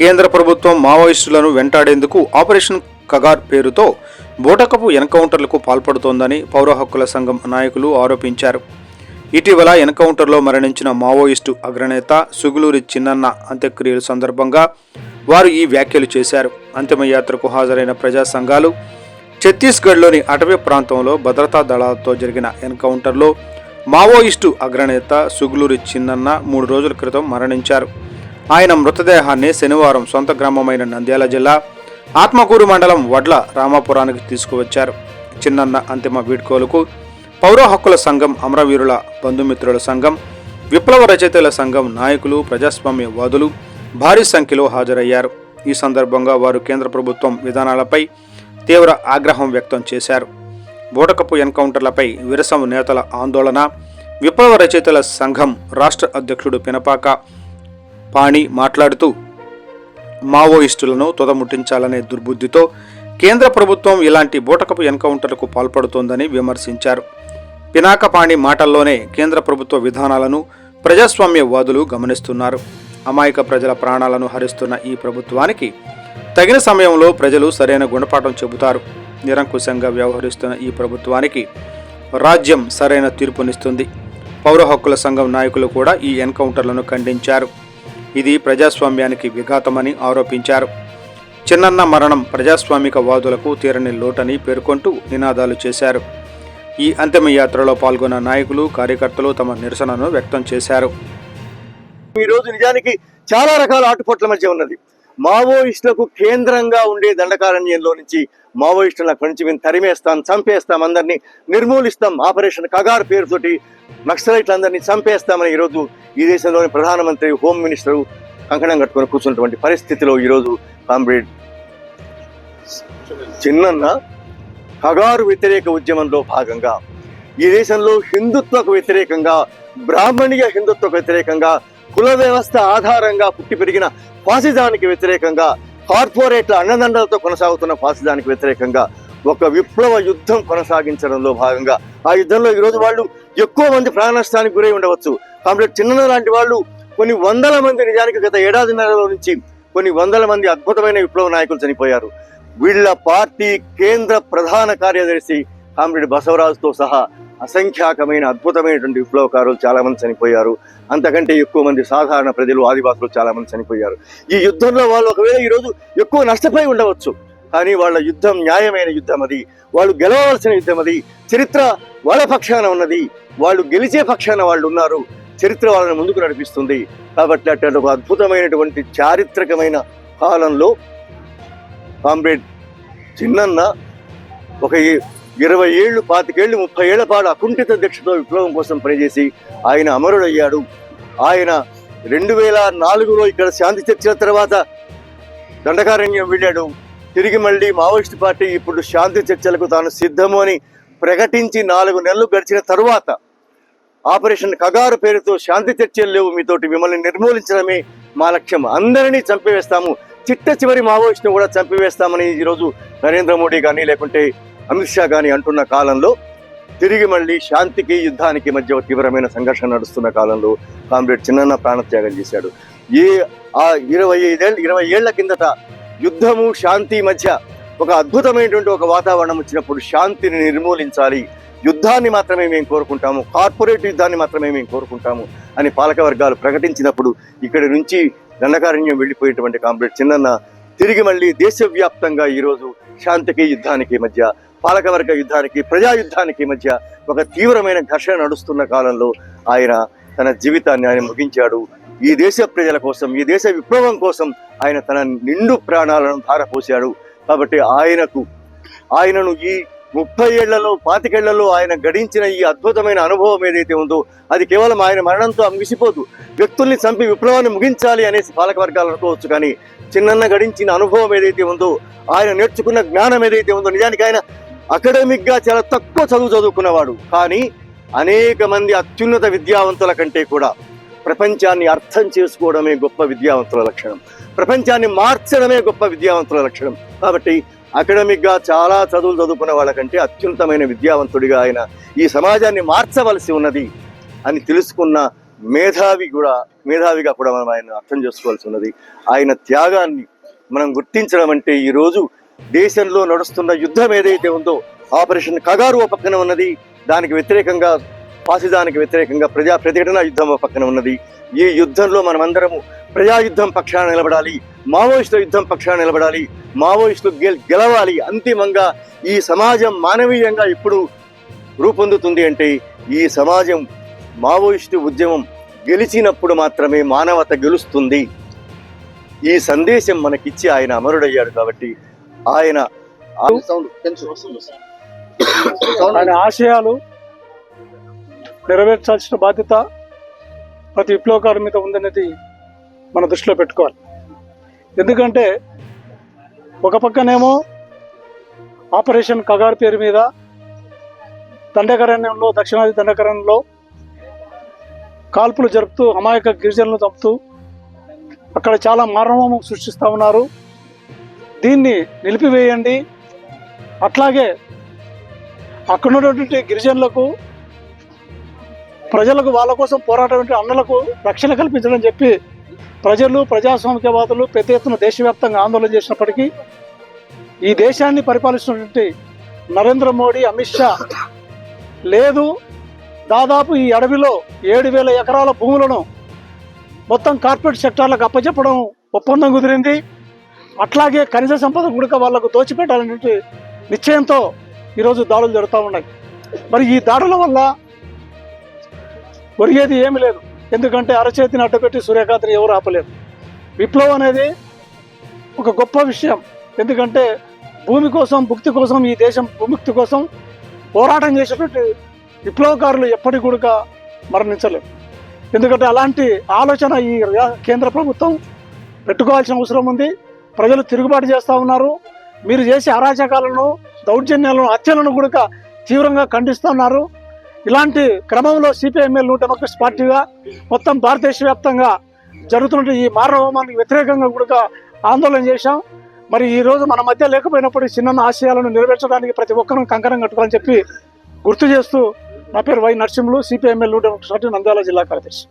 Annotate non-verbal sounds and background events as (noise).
కేంద్ర ప్రభుత్వం మావోయిస్టులను వెంటాడేందుకు ఆపరేషన్ కగార్ పేరుతో బోటకపు ఎన్కౌంటర్లకు పాల్పడుతోందని పౌర హక్కుల సంఘం నాయకులు ఆరోపించారు. ఇటీవల ఎన్కౌంటర్లో మరణించిన మావోయిస్టు అగ్రనేత సుగులూరి చిన్నన్న అంత్యక్రియల సందర్భంగా వారు ఈ వ్యాఖ్యలు చేశారు. అంతిమయాత్రకు హాజరైన ప్రజా సంఘాలు ఛత్తీస్గఢ్లోని అటవీ ప్రాంతంలో భద్రతా దళాలతో జరిగిన ఎన్కౌంటర్లో మావోయిస్టు అగ్రనేత సుగులూరి చిన్నన్న మూడు రోజుల క్రితం మరణించారు. ఆయన మృతదేహాన్ని శనివారం సొంత గ్రామమైన నంద్యాల జిల్లా ఆత్మకూరు మండలం వడ్ల రామాపురానికి తీసుకువచ్చారు. చిన్నన్న అంతిమ వీడ్కోలుకు పౌర హక్కుల సంఘం అమరవీరుల బంధుమిత్రుల సంఘం విప్లవ రచయితల సంఘం నాయకులు ప్రజాస్వామ్యవాదులు భారీ సంఖ్యలో హాజరయ్యారు. ఈ సందర్భంగా వారు కేంద్ర ప్రభుత్వం విధానాలపై తీవ్ర ఆగ్రహం వ్యక్తం చేశారు. బూటకపు ఎన్కౌంటర్లపై విరసం నేతల ఆందోళన విప్లవ రచయితల సంఘం రాష్ట్ర అధ్యక్షుడు పినపాక పాణి మాట్లాడుతూ మావోయిస్టులను తుదముట్టించాలనే దుర్బుద్ధితో కేంద్ర ప్రభుత్వం ఇలాంటి బూటకపు ఎన్కౌంటర్లకు పాల్పడుతోందని విమర్శించారు. పినాకపాణి మాటల్లోనే కేంద్ర ప్రభుత్వ విధానాలను ప్రజాస్వామ్యవాదులు గమనిస్తున్నారు. అమాయక ప్రజల ప్రాణాలను హరిస్తున్న ఈ ప్రభుత్వానికి తగిన సమయంలో ప్రజలు సరైన గుణపాఠం చెబుతారు. నిరంకుశంగా వ్యవహరిస్తున్న ఈ ప్రభుత్వానికి రాజ్యం సరైన తీర్పునిస్తుంది. పౌర హక్కుల సంఘం నాయకులు కూడా ఈ ఎన్కౌంటర్లను ఖండించారు. ఇది ప్రజాస్వామ్యానికి విఘాతమని ఆరోపించారు. చిన్నన్న మరణం ప్రజాస్వామిక వాదులకు తీరని లోటని పేర్కొంటూ నినాదాలు చేశారు. ఈ అంతిమయాత్రలో పాల్గొన్న నాయకులు కార్యకర్తలు తమ నిరసనను వ్యక్తం చేశారు. ఈ రోజు నిజానికి చాలా రకాల ఆటుపోట్ల మధ్య ఉన్నది. మావోయిస్టులకు కేంద్రంగా ఉండే దండకారణ్యంలో నుంచి మావోయిస్టులను అక్కడి నుంచి మేము తరిమేస్తాం చంపేస్తాం అందరినీ నిర్మూలిస్తాం. ఆపరేషన్ కగార్ పేరుతోటి నక్సలైట్లందరినీ చంపేస్తామని ఈరోజు ఈ దేశంలోని ప్రధానమంత్రి హోమ్ మినిస్టరు కంకణం కట్టుకొని కూర్చున్నటువంటి పరిస్థితిలో ఈరోజు కామ్రేడ్ చిన్నన్న కగారు వ్యతిరేక ఉద్యమంలో భాగంగా ఈ దేశంలో హిందుత్వకు వ్యతిరేకంగా బ్రాహ్మణీయ హిందుత్వకు వ్యతిరేకంగా కుల వ్యవస్థ ఆధారంగా పుట్టి పెరిగిన ఫాసిజానికి వ్యతిరేకంగా కార్పొరేట్ల అన్నదండలతో కొనసాగుతున్న ఫాసిజానికి వ్యతిరేకంగా ఒక విప్లవ యుద్ధం కొనసాగించడంలో భాగంగా ఆ యుద్ధంలో ఈరోజు వాళ్ళు ఎక్కువ మంది ప్రాణ నష్టానికి గురై ఉండవచ్చు. కామ్రేడ్ చిన్న లాంటి వాళ్ళు కొన్ని వందల మంది నిజానికి గత ఏడాదిన్నరలో నుంచి కొన్ని వందల మంది అద్భుతమైన విప్లవ నాయకులు చనిపోయారు. వీళ్ళ పార్టీ కేంద్ర ప్రధాన కార్యదర్శి కామ్రేడ్ బసవరాజుతో సహా అసంఖ్యాకమైన అద్భుతమైనటువంటి విప్లవకారులు చాలామంది చనిపోయారు. అంతకంటే ఎక్కువ మంది సాధారణ ప్రజలు ఆదివాసులు చాలామంది చనిపోయారు. ఈ యుద్ధంలో వాళ్ళు ఒకవేళ ఈరోజు ఎక్కువ నష్టపోయి ఉండవచ్చు. కానీ వాళ్ళ యుద్ధం న్యాయమైన యుద్ధం అది. వాళ్ళు గెలవలసిన యుద్ధం అది. చరిత్ర వాళ్ళ పక్షాన ఉన్నది. వాళ్ళు గెలిచే పక్షాన వాళ్ళు ఉన్నారు. చరిత్ర వాళ్ళని ముందుకు నడిపిస్తుంది. కాబట్టి అటువంటి ఒక అద్భుతమైనటువంటి చారిత్రకమైన కాలంలో కామ్రేడ్ చిన్నన్న ఒక ఇరవై ఏళ్ళు పాతికేళ్ళు ముప్పై ఏళ్ళ పాటు అకుంఠిత దీక్షతో విప్లవం కోసం పనిచేసి ఆయన అమరుడయ్యాడు. ఆయన రెండు వేల నాలుగులో ఇక్కడ శాంతి చర్చల తర్వాత దండకారణ్యం వెళ్ళాడు. తిరిగి మళ్ళీ మావోయిస్ట్ పార్టీ ఇప్పుడు శాంతి చర్చలకు తాను సిద్ధము అని ప్రకటించి నాలుగు నెలలు గడిచిన తరువాత ఆపరేషన్ కగారు పేరుతో శాంతి చర్చలు లేవు. మీతోటి మిమ్మల్ని నిర్మూలించడమే మా లక్ష్యం. అందరినీ చంపివేస్తాము. చిట్ట చివరి మావోయిస్ట్ను కూడా చంపివేస్తామని ఈరోజు నరేంద్ర మోడీ కానీ లేకుంటే అమిత్ షా కానీ అంటున్న కాలంలో తిరిగి మళ్ళీ శాంతికి యుద్ధానికి మధ్య తీవ్రమైన సంఘర్షణ నడుస్తున్న కాలంలో కామ్రేడ్ చిన్నన్న ప్రాణత్యాగం చేశాడు. ఏ ఆ ఇరవై ఐదేళ్ళ ఇరవై ఏళ్ళ కిందట యుద్ధము శాంతి మధ్య ఒక అద్భుతమైనటువంటి ఒక వాతావరణం వచ్చినప్పుడు శాంతిని నిర్మూలించాలి. యుద్ధాన్ని మాత్రమే మేము కోరుకుంటాము. కార్పొరేట్ యుద్ధాన్ని మాత్రమే మేము కోరుకుంటాము అని పాలక వర్గాలు ప్రకటించినప్పుడు ఇక్కడి నుంచి దండకారణ్యం వెళ్ళిపోయేటువంటి కామ్రేడ్ చిన్నన్న తిరిగి మళ్ళీ దేశవ్యాప్తంగా ఈరోజు శాంతికి యుద్ధానికి మధ్య పాలకవర్గ యుద్ధానికి ప్రజా యుద్ధానికి మధ్య ఒక తీవ్రమైన ఘర్షణ నడుస్తున్న కాలంలో ఆయన తన జీవితాన్ని ఆయన ముగించాడు. ఈ దేశ ప్రజల కోసం ఈ దేశ విప్లవం కోసం ఆయన తన నిండు ప్రాణాలను ధారపోశాడు. కాబట్టి ఆయనకు ఆయనను ఈ ముప్పై ఏళ్ళలో పాతికేళ్ళలో ఆయన గడించిన ఈ అద్భుతమైన అనుభవం ఏదైతే ఉందో అది కేవలం ఆయన మరణంతో ముగిసిపోదు. వ్యక్తుల్ని చంపి విప్లవాన్ని ముగించాలి అనేసి పాలక వర్గాలు అనుకోవచ్చు కానీ చిన్నన్న గడించిన అనుభవం ఏదైతే ఉందో ఆయన నేర్చుకున్న జ్ఞానం ఏదైతే ఉందో నిజానికి ఆయన అకాడమిక్గా చాలా తక్కువ చదువు చదువుకున్నవాడు కానీ అనేక మంది అత్యున్నత విద్యావంతుల కంటే కూడా ప్రపంచాన్ని అర్థం చేసుకోవడమే గొప్ప విద్యావంతుల లక్షణం. ప్రపంచాన్ని మార్చడమే గొప్ప విద్యావంతుల లక్షణం. కాబట్టి అకాడమిక్గా చాలా చదువులు చదువుకున్న వాళ్ళకంటే అత్యున్నతమైన విద్యావంతుడిగా ఆయన ఈ సమాజాన్ని మార్చవలసి ఉన్నది అని తెలుసుకున్న మేధావి కూడా మేధావిగా కూడా మనం ఆయన అర్థం చేసుకోవాల్సి ఉన్నది. ఆయన త్యాగాన్ని మనం గుర్తించడం అంటే ఈరోజు దేశంలో నడుస్తున్న యుద్ధం ఏదైతే ఉందో ఆపరేషన్ కగారు ఓ పక్కన ఉన్నది. దానికి వ్యతిరేకంగా పాసిదానికి వ్యతిరేకంగా ప్రజా ప్రతిఘటన యుద్ధం పక్కన ఉన్నది. ఈ యుద్ధంలో మనమందరము ప్రజా యుద్ధం పక్షాన నిలబడాలి మావోయిస్టుల యుద్ధం పక్షాన నిలబడాలి మావోయిస్టులు గెల్ గెలవాలి అంతిమంగా ఈ సమాజం మానవీయంగా ఎప్పుడు రూపొందుతుంది అంటే ఈ సమాజం మావోయిస్టు ఉద్యమం గెలిచినప్పుడు మాత్రమే మానవత గెలుస్తుంది. ఈ సందేశం మనకిచ్చి ఆయన అమరుడయ్యాడు కాబట్టి ఆయన (coughs) ఆయన ఆశయాలు నెరవేర్చాల్సిన బాధ్యత ప్రతి విప్లవకారు మీద ఉందనేది మన దృష్టిలో పెట్టుకోవాలి. ఎందుకంటే ఒక పక్కనేమో ఆపరేషన్ కగార్ పేరు మీద దండకరణ్యంలో దక్షిణాది దండకరణ్యంలో కాల్పులు జరుపుతూ అమాయక గిరిజనులు చంపుతూ అక్కడ చాలా మారణము సృష్టిస్తూ ఉన్నారు. దీన్ని నిలిపివేయండి. అట్లాగే అక్కడ ఉన్నటువంటి గిరిజనులకు ప్రజలకు వాళ్ళ కోసం పోరాటం అన్నలకు రక్షణ కల్పించడం చెప్పి ప్రజలు ప్రజాస్వామికవాదులు పెద్ద ఎత్తున దేశవ్యాప్తంగా ఆందోళన చేసినప్పటికీ ఈ దేశాన్ని పరిపాలిస్తున్నటువంటి నరేంద్ర మోడీ అమిత్ షా లేదు. దాదాపు ఈ అడవిలో ఏడు వేల ఎకరాల భూములను మొత్తం కార్పొరేట్ సెక్టార్లకు అప్పచెప్పడం ఒప్పందం కుదిరింది. అట్లాగే ఖనిజ సంపద గుడక వాళ్ళకు దోచిపెట్టాలనే నిశ్చయంతో ఈరోజు దాడులు జరుగుతూ ఉన్నాయి. మరి ఈ దాడుల వల్ల ఒరిగేది ఏమి లేదు. ఎందుకంటే అరచేతిని అడ్డుపెట్టి సూర్యకాంతిని ఎవరు ఆపలేదు. విప్లవం అనేది ఒక గొప్ప విషయం. ఎందుకంటే భూమి కోసం భుక్తి కోసం ఈ దేశం భూముక్తి కోసం పోరాటం చేసేటువంటి విప్లవకారులు ఎప్పటికి కూడా మరణించలేరు ఎందుకంటే అలాంటి ఆలోచన ఈ కేంద్ర ప్రభుత్వం పెట్టుకోవాల్సిన అవసరం ఉంది. ప్రజలు తిరుగుబాటు చేస్తూ ఉన్నారు. మీరు చేసే అరాచకాలను దౌర్జన్యాలను హత్యలను కూడా తీవ్రంగా ఖండిస్తున్నారు ఇలాంటి క్రమంలో సిపిఐఎంఎల్ డెమోక్రట్స్ పార్టీగా మొత్తం భారతదేశ వ్యాప్తంగా జరుగుతున్న ఈ మారణహోమానికి వ్యతిరేకంగా కూడా ఆందోళన చేశాం. మరి ఈరోజు మన మధ్య లేకపోయినప్పుడు చిన్న ఆశయాలను నెరవేర్చడానికి ప్రతి ఒక్కరూ కంకణం కట్టుకోవాలని చెప్పి గుర్తు చేస్తూ నా పేరు Y Narasimhulu CPIML democrats party Nandyala జిల్లా కార్యదర్శి.